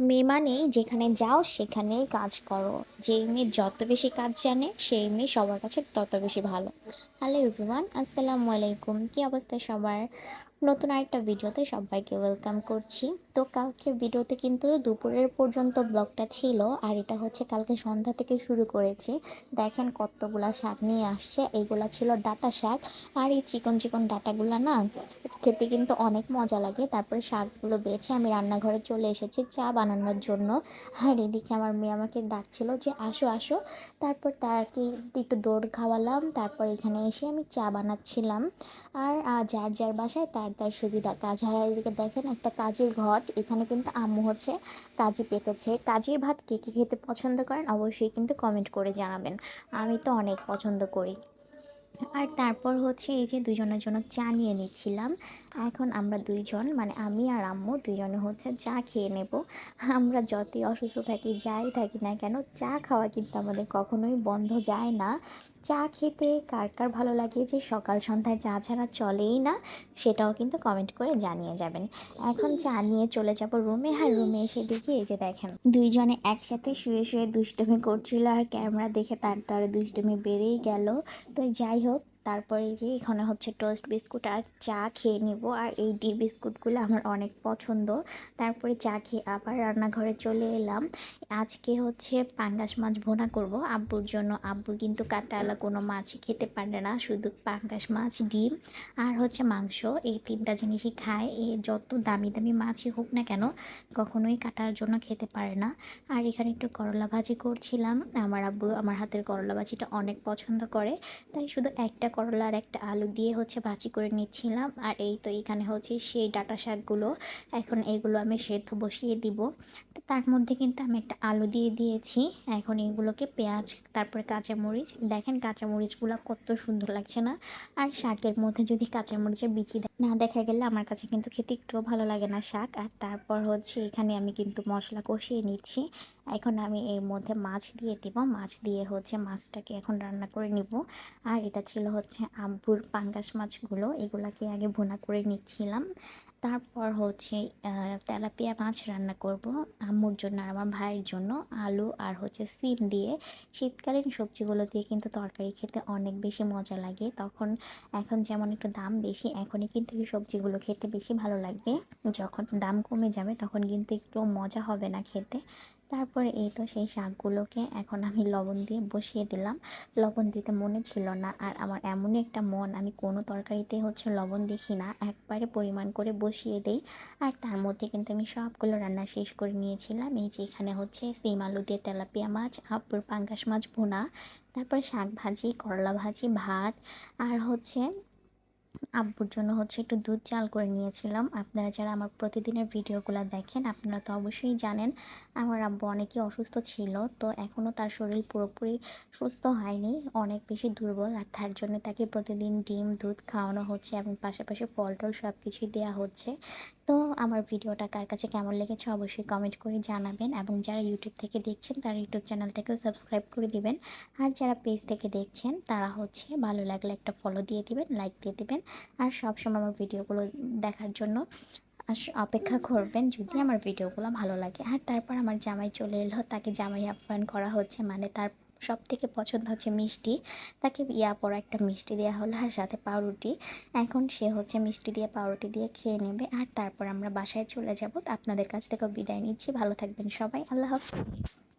মেয়ে মানেই যেখানে যাও সেখানেই কাজ করো। যেই মেয়ে যত বেশি কাজ জানে, সেই মেয়ে সবার কাছে তত বেশি ভালো। হ্যালো এভরিওয়ান আসসালামু আলাইকুম। কী অবস্থা সবার? নতুন আরেকটা ভিডিওতে সবাইকে ওয়েলকাম করছি। তো কালকের ভিডিওতে কিন্তু দুপুরের পর্যন্ত ব্লগটা ছিল, আর এটা হচ্ছে কালকে সন্ধ্যা থেকে শুরু করেছি। দেখেন কতগুলা শাক নিয়ে আসছে এইগুলা ছিল ডাটা শাক। আর এই চিকন চিকন ডাটাগুলা না, খেতে কিন্তু অনেক মজা লাগে। তারপরে শাকগুলো বেছে আমি রান্নাঘরে চলে এসেছি চা বানানোর জন্য। আর এদিকে আমার মেয়ে আমাকে ডাকছিল যে, আসো আসো। তারপর তারকে একটু দৌড় খাওয়ালাম। তারপর এখানে এসে আমি চা বানাচ্ছিলাম। আর যার যার বাসায় তার তার সুবিধা। কাজ হারা এদিকে দেখেন, একটা কাজের ঘট, এখানে কিন্তু আম্মু হচ্ছে কাজে পেতেছে। কাজের ভাত কে কে খেতে পছন্দ করেন অবশ্যই কিন্তু কমেন্ট করে জানাবেন। আমি তো অনেক পছন্দ করি। আর তারপর হচ্ছে এই যে দুজনের জন্য চা নিয়ে নিচ্ছিলাম। এখন আমরা দুইজন মানে আমি আর আম্মু দুজনে হচ্ছে চা খেয়ে নেব। আমরা যতই অসুস্থ থাকি, যাই থাকি না কেন, চা খাওয়া কিন্তু আমাদের কখনোই বন্ধ যায় না। চা খেতে কার কার ভালো লাগে? যে সকাল সন্ধ্যায় চা ছাড়া চলেই না, সেটাও কিন্তু কমেন্ট করে জানিয়ে যাবেন। এখন চা নিয়ে চলে যাব রুমে আর রুমে এসে দেখি এই যে দেখেন, দুইজনে একসাথে শুয়ে শুয়ে দুষ্টমি করছিল আর ক্যামেরা দেখে তার তো আর দুষ্টমি বেড়েই গেল। তো যাই হোক তারপরে যে এখানে হচ্ছে টোস্ট বিস্কুট আর চা খেয়ে নেব। আর এই ডি বিস্কুটগুলো আমার অনেক পছন্দ। তারপরে চা খেয়ে আবার রান্নাঘরে চলে এলাম। আজকে হচ্ছে পাঙ্গাস মাছ ভোনা করব। আব্বুর জন্য আব্বু কিন্তু কাটাওয়ালা কোনো মাছই খেতে পারে না, শুধু পাঙ্গাস মাছ, ডিম আর হচ্ছে মাংস। এই তিনটা জিনিসই খায়। এ যত দামি দামি মাছই হোক না কেন, কখনোই কাটার জন্য খেতে পারে না। আর এখানে একটু করলা ভাজি করছিলাম। আমার আব্বু আমার হাতের করলা ভাজিটা অনেক পছন্দ করে, তাই শুধু একটা করলা আর একটা আলু দিয়ে হচ্ছে ভাজি করে নিচ্ছিলাম। আর এই তো এখানে হচ্ছে সেই ডাটা শাকগুলো, এখন এগুলো আমি সেদ্ধ বসিয়ে দিব। তো তার মধ্যে কিন্তু আমি একটা আলু দিয়ে দিয়েছি। এখন এগুলোকে পেঁয়াজ, তারপরে কাঁচামরিচ। দেখেন কাঁচামরিচগুলো কত সুন্দর লাগছে না? আর শাকের মধ্যে যদি কাঁচামরিচের বিচি না দেখা গেলে আমার কাছে কিন্তু খেতে একটুও ভালো লাগে না শাক। আর তারপর হচ্ছে এখানে আমি কিন্তু মশলা কষিয়ে নিচ্ছি। এখন আমি এর মধ্যে মাছ দিয়ে দিব। মাছ দিয়ে হচ্ছে মাছটাকে এখন রান্না করে নিব। আর এটা ছিল হচ্ছে আব্বুর পাঙ্গাস মাছগুলো, এগুলাকে আগে ভুনা করে নিচ্ছিলাম। তারপর হচ্ছে তেলাপিয়া মাছ রান্না করব আম্মুর জন্য আর আমার ভাইয়ের জন্য, আলু আর হচ্ছে সিম দিয়ে। শীতকালীন সবজিগুলো দিয়ে কিন্তু তরকারি খেতে অনেক বেশি মজা লাগে। তখন এখন যেমন একটু দাম বেশি, এখনই কিন্তু এই সবজিগুলো খেতে বেশি ভালো লাগবে। যখন দাম কমে যাবে, তখন কিন্তু একটু মজা হবে না খেতে। তারপরে এই তো সেই শাকগুলোকে এখন আমি লবণ দিয়ে বসিয়ে দিলাম। লবণ দিতে মনে ছিল না আর আমার এমনই একটা মন, আমি কোনো তরকারিতে হচ্ছে লবণ দেখি না, একবারে পরিমাণ করে বসিয়ে দেই। আর তার মধ্যে কিন্তু আমি সবগুলো রান্না শেষ করে নিয়েছিলাম। এই যে এখানে হচ্ছে সিম আলু দিয়ে তেলাপিয়া মাছ আপুর পাঙ্গাস মাছ ভুনা, তারপর শাক ভাজি, করলা ভাজি, ভাত, আর হচ্ছে আব্বুর জন্য হচ্ছে একটু দুধ চাল করে নিয়েছিলাম। আপনারা যারা আমার প্রতিদিনের ভিডিওগুলো দেখেন, আপনারা তো অবশ্যই জানেন, আমার আব্বু অনেকই অসুস্থ ছিল। তো এখনও তার শরীর পুরোপুরি সুস্থ হয়নি, অনেক বেশি দুর্বল। আর তার জন্য তাকে প্রতিদিন ডিম, দুধ খাওয়ানো হচ্ছে এবং পাশাপাশি ফল টল সব কিছুই দেওয়া হচ্ছে। তো আমার ভিডিওটা কার কাছে কেমন লেগেছে অবশ্যই কমেন্ট করে জানাবেন এবং যারা ইউটিউব থেকে দেখছেন তারা ইউটিউব চ্যানেলটাকেও সাবস্ক্রাইব করে দিবেন। আর যারা পেজ থেকে দেখছেন তারা হচ্ছে ভালো লাগলে একটা ফলো দিয়ে দিবেন লাইক দিয়ে দিবেন। আর সবসময় আমার ভিডিওগুলো দেখার জন্য অপেক্ষা করবেন যদি আমার ভিডিওগুলো ভালো লাগে। আর তারপর আমার জামাই চলে এলো, তাকে জামাই আপ্যায়ন করা হচ্ছে মানে তার সব থেকে পছন্দ হচ্ছে মিষ্টি। তাকে ইয়া পর একটা মিষ্টি দেওয়া হলো আর সাথে পাউরুটি। এখন সে হচ্ছে মিষ্টি দিয়ে পাউরুটি দিয়ে খেয়ে নেবে আর তারপর আমরা বাসায় চলে যাব। আপনাদের কাছ থেকেও বিদায় নিচ্ছি। ভালো থাকবেন সবাই। আল্লাহ হাফিজ।